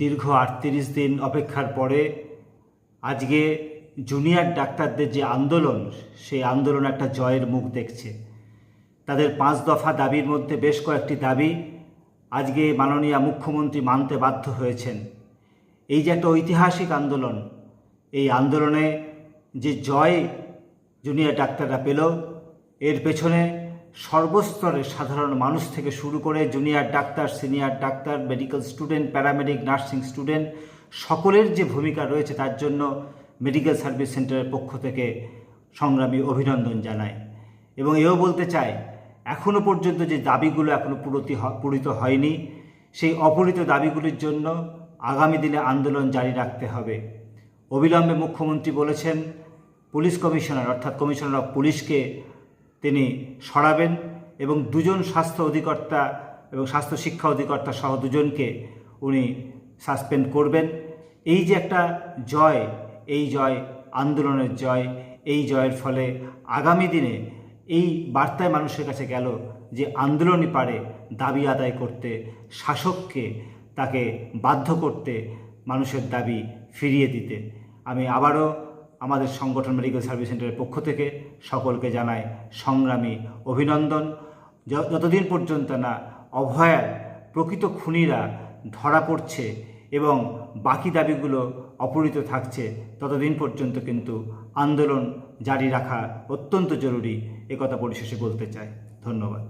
দীর্ঘ আটত্রিশ দিন অপেক্ষার পরে আজকে জুনিয়র ডাক্তারদের যে আন্দোলন, সেই আন্দোলন একটা জয়ের মুখ দেখছে। তাদের পাঁচ দফা দাবির মধ্যে বেশ কয়েকটি দাবি আজকে মাননীয় মুখ্যমন্ত্রী মানতে বাধ্য হয়েছেন। এই যে একটা ঐতিহাসিক আন্দোলন, এই আন্দোলনে যে জয় জুনিয়র ডাক্তাররা পেল, এর পেছনে সর্বস্তরের সাধারণ মানুষ থেকে শুরু করে junior doctor senior doctor medical student paramedic nursing student সকলের যে ভূমিকা রয়েছে তার জন্য মেডিকেল সার্ভিস সেন্টারের পক্ষ থেকে সংগ্রামী অভিনন্দন জানায় এবং এও বলতে চাই এখনও পর্যন্ত যে দাবিগুলো এখনও পূরতি পূরিত হয়নি, সেই অপূরিত দাবিগুলির জন্য আগামী দিনে আন্দোলন জারি রাখতে হবে। অবিলম্বে মুখ্যমন্ত্রী বলেছেন, পুলিশ কমিশনার অর্থাৎ কমিশনার অফ পুলিশকে তিনি সরাবেন এবং দুজন স্বাস্থ্য অধিকর্তা এবং স্বাস্থ্য শিক্ষা অধিকর্তা সহ দুজনকে উনি সাসপেন্ড করবেন। এই যে একটা জয়, এই জয় আন্দোলনের জয়, এই জয়ের ফলে আগামী দিনে এই বার্তায় মানুষের কাছে গেল যে আন্দোলনই পারে দাবি আদায় করতে, শাসককে তাকে বাধ্য করতে মানুষের দাবি ফিরিয়ে দিতে। আমি আবারও আমাদের সংগঠন মেডিকেল সার্ভিস সেন্টারের পক্ষ থেকে সকলকে জানায় সংগ্রামী অভিনন্দন। যতদিন পর্যন্ত না অভয়ার প্রকৃত খুনিরা ধরা পড়ছে এবং বাকি দাবিগুলো অপূরিত থাকছে, ততদিন পর্যন্ত কিন্তু আন্দোলন জারি রাখা অত্যন্ত জরুরি, একথা পরিশেষে বলতে চাই। ধন্যবাদ।